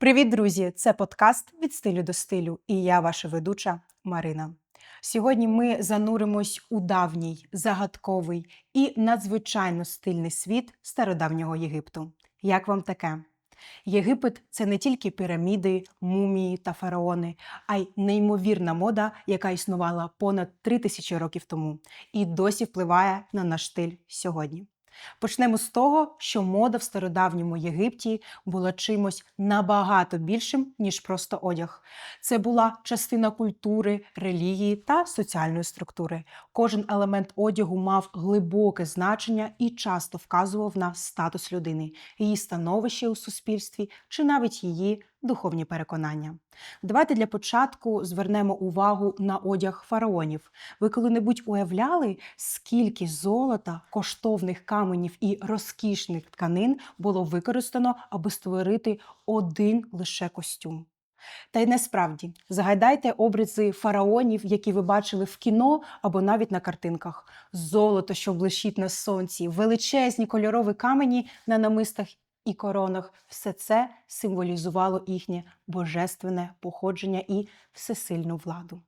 Привіт, друзі! Це подкаст від стилю до стилю, і я ваша ведуча Марина. Сьогодні ми зануримось у давній, загадковий і надзвичайно стильний світ стародавнього Єгипту. Як вам таке? Єгипет це не тільки піраміди, мумії та фараони, а й неймовірна мода, яка існувала понад три тисячі років тому і досі впливає на наш стиль сьогодні. Почнемо з того, що мода в стародавньому Єгипті була чимось набагато більшим, ніж просто одяг. Це була частина культури, релігії та соціальної структури. Кожен елемент одягу мав глибоке значення і часто вказував на статус людини, її становище у суспільстві чи навіть її духовні переконання. Давайте для початку звернемо увагу на одяг фараонів. Ви коли-небудь уявляли, скільки золота, коштовних каменів і розкішних тканин було використано, аби створити один лише костюм? Та й насправді загадайте образи фараонів, які ви бачили в кіно або навіть на картинках. Золото, що блищить на сонці, величезні кольорові камені на намистах і коронах все це символізувало їхнє божественне походження і всесильну владу.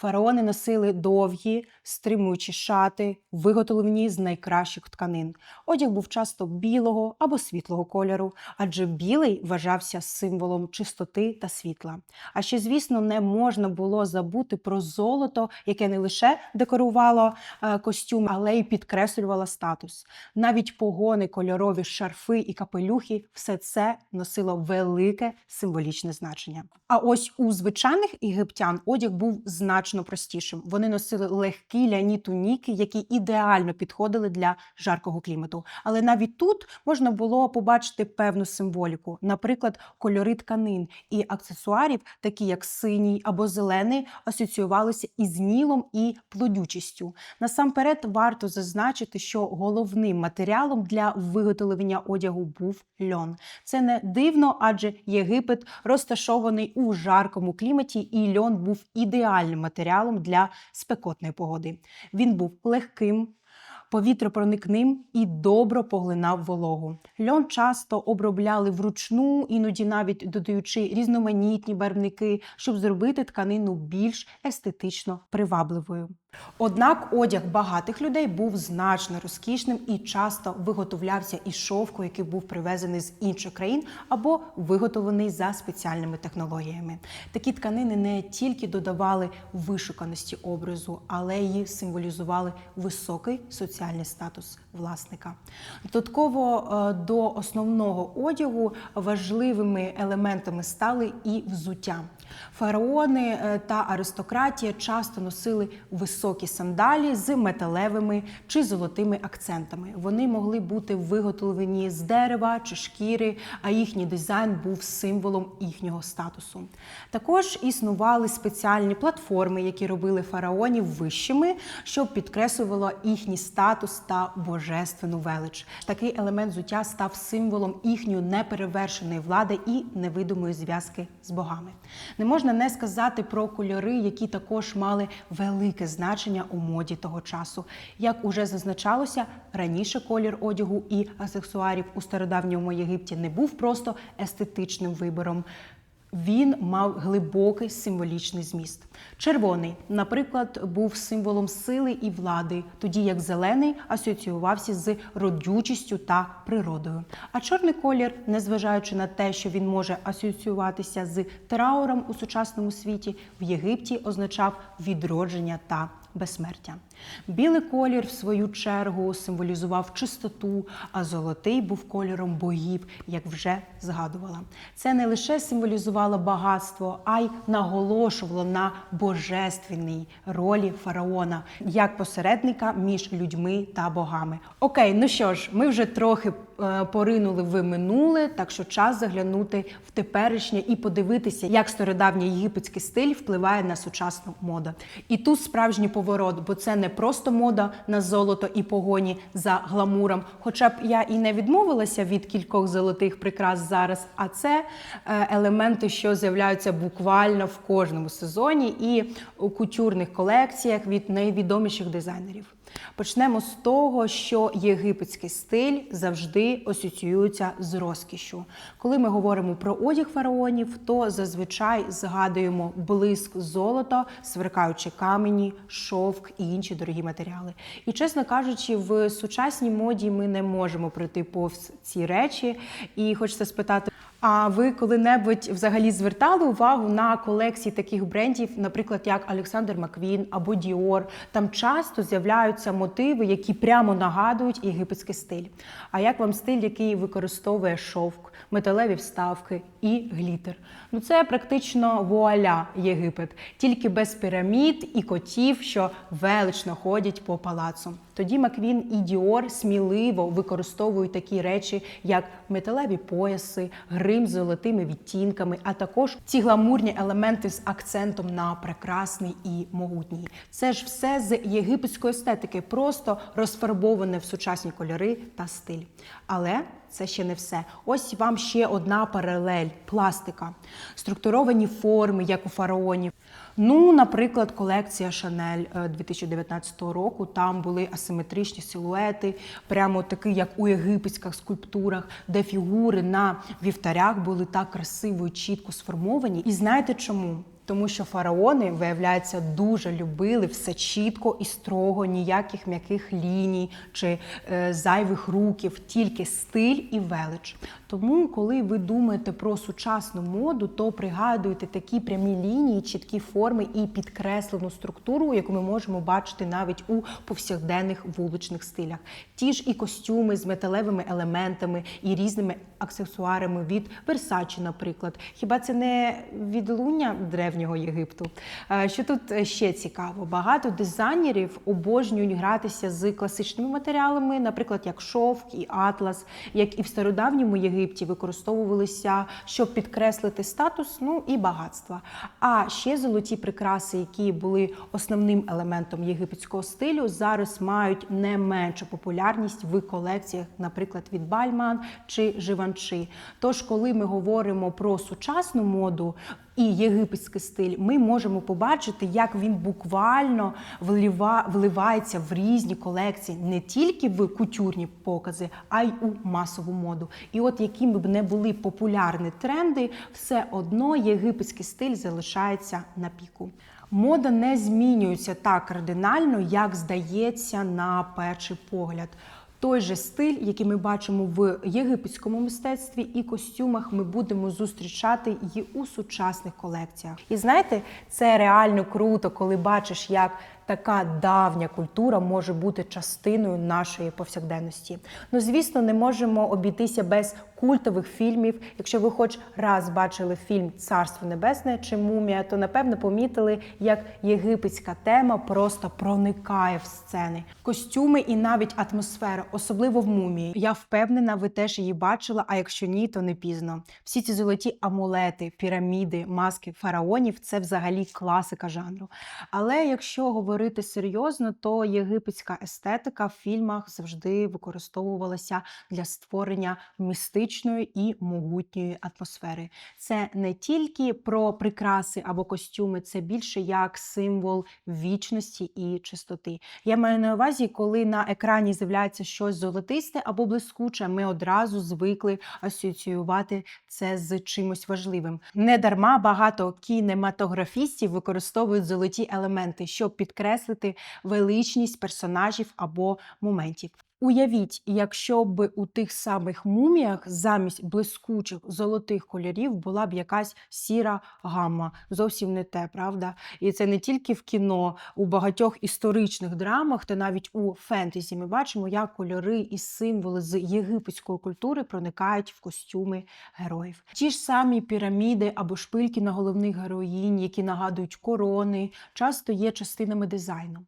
Фараони носили довгі, стримуючі шати, виготовлені з найкращих тканин. Одяг був часто білого або світлого кольору, адже білий вважався символом чистоти та світла. А ще, звісно, не можна було забути про золото, яке не лише декорувало е, костюм, але й підкреслювало статус. Навіть погони, кольорові шарфи і капелюхи все це носило велике символічне значення. А ось у звичайних єгиптян одяг був значно простішим. Вони носили легкі ляні туніки, які ідеально підходили для жаркого клімату. Але навіть тут можна було побачити певну символіку, наприклад, кольори тканин і аксесуарів, такі як синій або зелений, асоціювалися із мілом і плодючістю. Насамперед варто зазначити, що головним матеріалом для виготовлення одягу був льон. Це не дивно, адже Єгипет розташований у жаркому кліматі, і льон був ідеальним матеріалом для спекотної погоди. Він був легким. Повітропроникним і добре поглинав вологу. Льон часто обробляли вручну, іноді навіть додаючи різноманітні барвники, щоб зробити тканину більш естетично привабливою. Однак одяг багатих людей був значно розкішним і часто виготовлявся із шовку, який був привезений з інших країн або виготовлений за спеціальними технологіями. Такі тканини не тільки додавали вишуканості образу, але й символізували високий соціальний статус власника. Додатково е, до основного одягу важливими елементами стали і взуття. Фараони е, та аристократія часто носили високі сандалі з металевими чи золотими акцентами. Вони могли бути виготовлені з дерева чи шкіри, а їхній дизайн був символом їхнього статусу. Також існували спеціальні платформи, які робили фараонів вищими, що підкреслювало їхній статус та божественну велич. Такий елемент взуття став символом їхньої неперевершеної влади і невидимої зв'язки з богами. Не можна не сказати про кольори, які також мали велике значення у моді того часу. Як уже зазначалося, раніше колір одягу і аксесуарів у стародавньому Єгипті не був просто естетичним вибором. Він мав глибокий символічний зміст. Червоний, наприклад, був символом сили і влади, тоді як зелений асоціювався з родючістю та природою. А чорний колір, незважаючи на те, що він може асоціюватися з трауром у сучасному світі, в Єгипті означав відродження та безсмертя. Білий колір, в свою чергу, символізував чистоту, а золотий був кольором богів, як вже згадувала. Це не лише символізувало багатство, а й наголошувало на божественній ролі фараона як посередника між людьми та богами. Окей, ну що ж, ми вже трохи е, поринули в минуле, так що час заглянути в теперішнє і подивитися, як стародавній єгипетський стиль впливає на сучасну моду. І тут справжній поворот, бо це не просто мода на золото і погоні за гламуром. Хоча б я і не відмовилася від кількох золотих прикрас зараз, а це е, елементи, що з'являються буквально в кожному сезоні і у кутюрних колекціях від найвідоміших дизайнерів. Почнемо з того, що єгипетський стиль завжди асоціюється з розкішшю. Коли ми говоримо про одяг фараонів, то зазвичай згадуємо блиск золота, сверкаючі камені, шовк і інші дорогі матеріали. І чесно кажучи, в сучасній моді ми не можемо пройти повз ці речі. І хочеться спитати. А ви коли-небудь взагалі звертали увагу на колекції таких брендів, наприклад, як Олександр Маквін або Діор? Там часто з'являються мотиви, які прямо нагадують єгипетський стиль. А як вам стиль, який використовує шовк, металеві вставки і глітер? Ну це практично вуаля Єгипет, тільки без пірамід і котів, що велично ходять по палацу. Тоді Маквін і Діор сміливо використовують такі речі, як металеві пояси, грим з золотими відтінками, а також ці гламурні елементи з акцентом на прекрасний і могутній. Це ж все з єгипетської естетики, просто розфарбоване в сучасні кольори та стиль. Але це ще не все. Ось вам ще одна паралель пластика, структуровані форми, як у фараонів. Ну, наприклад, колекція Шанель 2019 року. Там були асиметричні силуети, прямо такі, як у єгипетських скульптурах, де фігури на вівтарях були так красиво і чітко сформовані. І знаєте чому? Тому що фараони, виявляється, дуже любили все чітко і строго, ніяких м'яких ліній чи е, зайвих руків, тільки стиль і велич. Тому, коли ви думаєте про сучасну моду, то пригадуйте такі прямі лінії, чіткі форми і підкреслену структуру, яку ми можемо бачити навіть у повсякденних вуличних стилях. Ті ж і костюми з металевими елементами і різними аксесуарами від Versace, наприклад. Хіба це не відлуння древнього Єгипту? Е, Що тут ще цікаво? Багато дизайнерів обожнюють гратися з класичними матеріалами, наприклад, як шовк і атлас, як і в стародавньому Єгипті використовувалися, щоб підкреслити статус, ну і багатства. А ще золоті прикраси, які були основним елементом єгипетського стилю, зараз мають не меншу популярність в колекціях, наприклад, від Бальман чи Живанши. Тож, коли ми говоримо про сучасну моду, і єгипетський стиль, ми можемо побачити, як він буквально вливається в різні колекції, не тільки в кутюрні покази, а й у масову моду. І от якими б не були популярні тренди, все одно єгипетський стиль залишається на піку. Мода не змінюється так кардинально, як здається на перший погляд. Той же стиль, який ми бачимо в єгипетському мистецтві і костюмах, ми будемо зустрічати і у сучасних колекціях. І знаєте, це реально круто, коли бачиш, як така давня культура може бути частиною нашої повсякденності. Ну, звісно, не можемо обійтися без культових фільмів. Якщо ви хоч раз бачили фільм Царство Небесне чи Мумія, то напевно помітили, як єгипетська тема просто проникає в сцени, костюми і навіть атмосфера, особливо в мумії. Я впевнена, ви теж її бачила. А якщо ні, то не пізно. Всі ці золоті амулети, піраміди, маски фараонів це взагалі класика жанру. Але якщо говорити серйозно, то єгипетська естетика в фільмах завжди використовувалася для створення містичної і могутньої атмосфери. Це не тільки про прикраси або костюми, це більше як символ вічності і чистоти. Я маю на увазі, коли на екрані з'являється щось золотисте або блискуче, ми одразу звикли асоціювати це з чимось важливим. Недарма багато кінематографістів використовують золоті елементи, щоб підкреслити величність персонажів або моментів. Уявіть, якщо б у тих самих муміях замість блискучих золотих кольорів була б якась сіра гамма. Зовсім не те, правда? І це не тільки в кіно, у багатьох історичних драмах, та навіть у фентезі ми бачимо, як кольори і символи з єгипетської культури проникають в костюми героїв. Ті ж самі піраміди або шпильки на головних героїнь, які нагадують корони, часто є частинами дизайну,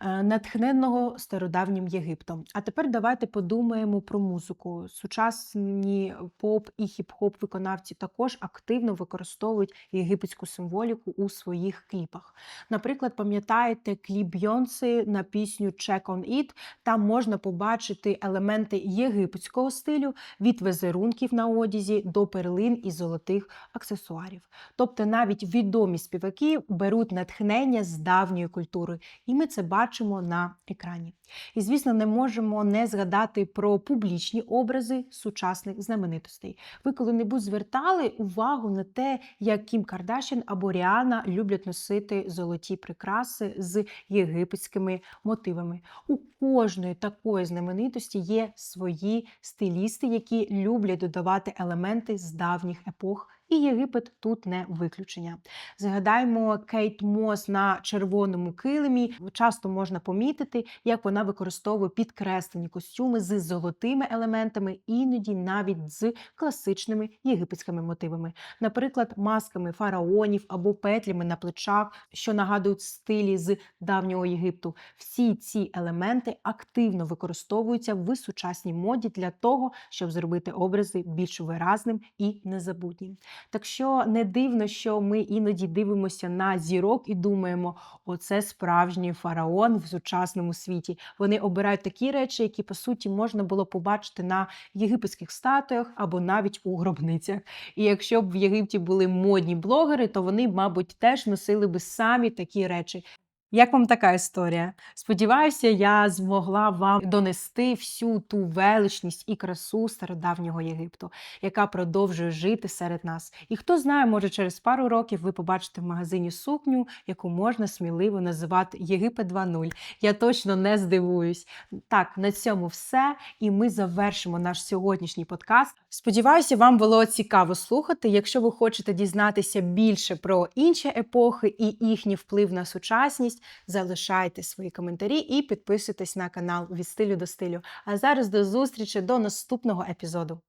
е, натхненного стародавнім Єгиптом. А тепер давайте подумаємо про музику. Сучасні поп і хіп-хоп виконавці також активно використовують єгипетську символіку у своїх кліпах. Наприклад, пам'ятаєте кліп Бйонси на пісню Check on It? Там можна побачити елементи єгипетського стилю від візерунків на одязі до перлин і золотих аксесуарів. Тобто навіть відомі співаки беруть натхнення з давньої культури, і ми це бачимо на екрані. І, звісно, не можемо не згадати про публічні образи сучасних знаменитостей. Ви коли-небудь звертали увагу на те, як Кім Кардашян або Ріана люблять носити золоті прикраси з єгипетськими мотивами. У кожної такої знаменитості є свої стилісти, які люблять додавати елементи з давніх епох. І Єгипет тут не виключення. Згадаємо Кейт Мос на червоному килимі. Часто можна помітити, як вона використовує підкреслені костюми з золотими елементами, іноді навіть з класичними єгипетськими мотивами, наприклад, масками фараонів або петлями на плечах, що нагадують стилі з давнього Єгипту. Всі ці елементи активно використовуються в сучасній моді для того, щоб зробити образи більш виразним і незабутнім. Так що не дивно, що ми іноді дивимося на зірок і думаємо, оце справжній фараон в сучасному світі. Вони обирають такі речі, які по суті можна було побачити на єгипетських статуях або навіть у гробницях. І якщо б в Єгипті були модні блогери, то вони, мабуть, теж носили би самі такі речі. Як вам така історія? Сподіваюся, я змогла вам донести всю ту величність і красу стародавнього Єгипту, яка продовжує жити серед нас. І хто знає, може через пару років ви побачите в магазині сукню, яку можна сміливо називати Єгипет 2.0. Я точно не здивуюсь. Так, на цьому все. І ми завершимо наш сьогоднішній подкаст. Сподіваюся, вам було цікаво слухати. Якщо ви хочете дізнатися більше про інші епохи і їхній вплив на сучасність. Залишайте свої коментарі і підписуйтесь на канал від стилю до стилю. А зараз до зустрічі до наступного епізоду.